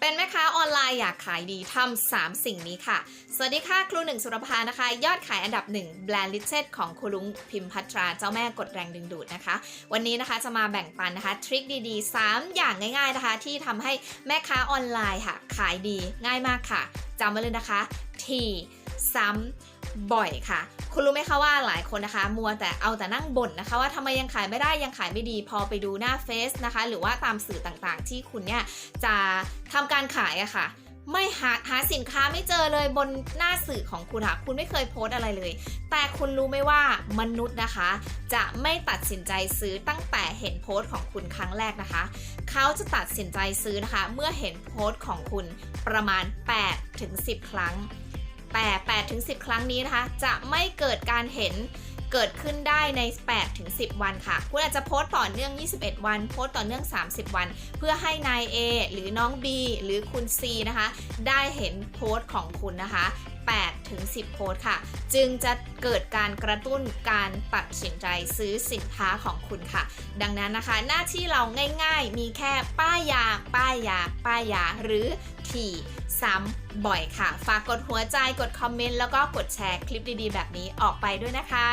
เป็นแม่ค้าออนไลน์อยากขายดีทำสามสิ่งนี้ค่ะ สวัสดีค่ะ ครูหนึ่งสุรภานะคะ ยอดขายอันดับหนึ่งแบรนด์ลิเชตของคุณลุงพิมพัทราเจ้าแม่กดแรงดึงดูดนะคะ วันนี้นะคะจะมาแบ่งปันนะคะทริคดีๆ 3 อย่างง่ายๆนะคะ ที่ทำให้แม่ค้าออนไลน์ค่ะ ขายดีง่ายมากค่ะจำไว้เลยนะคะทีซ้ำ บ่อยค่ะ คุณรู้ไหมคะว่าหลายคนนะคะ มัวแต่เอาแต่นั่งบ่นนะคะ ว่าทำไมยังขายไม่ได้ยังขายไม่ดี พอไปดูหน้าเฟซนะคะ หรือว่าตามสื่อต่างๆ ที่คุณเนี่ยจะทำการขายอะค่ะไม่หาหาสินค้าไม่เจอเลยบนหน้าสื่อของคุณค่ะ คุณไม่เคยโพสต์อะไรเลย แต่คุณรู้ไหมว่ามนุษย์นะคะ จะไม่ตัดสินใจซื้อตั้งแต่เห็นโพสต์ของคุณครั้งแรกนะคะ เขาจะตัดสินใจซื้อนะคะ เมื่อเห็นโพสต์ของคุณประมาณ8ถึง10 ครั้ง แต่8ถึง10 ครั้งนี้นะคะ จะไม่เกิดการเห็น เกิดขึ้นได้ใน 8 ถึง 10 วันค่ะ คุณอาจจะโพสต์ต่อเนื่อง 21 วัน โพสต์ต่อเนื่อง 30 วัน เพื่อให้นาย A หรือน้อง B หรือคุณ C นะคะ ได้เห็นโพสต์ของคุณนะคะ 8 ถึง 10 โพสต์ค่ะ จึงจะเกิดการกระตุ้นการตัดสินใจซื้อสินค้าของคุณค่ะ ดังนั้นนะคะ หน้าที่เราง่ายๆ มีแค่ป้ายยา ป้ายยา ป้ายยา หรือถี่ซ้ำบ่อยค่ะ ฝากกดหัวใจ กดคอมเมนต์ แล้วก็กดแชร์คลิปดีๆ แบบนี้ออกไปด้วยนะคะ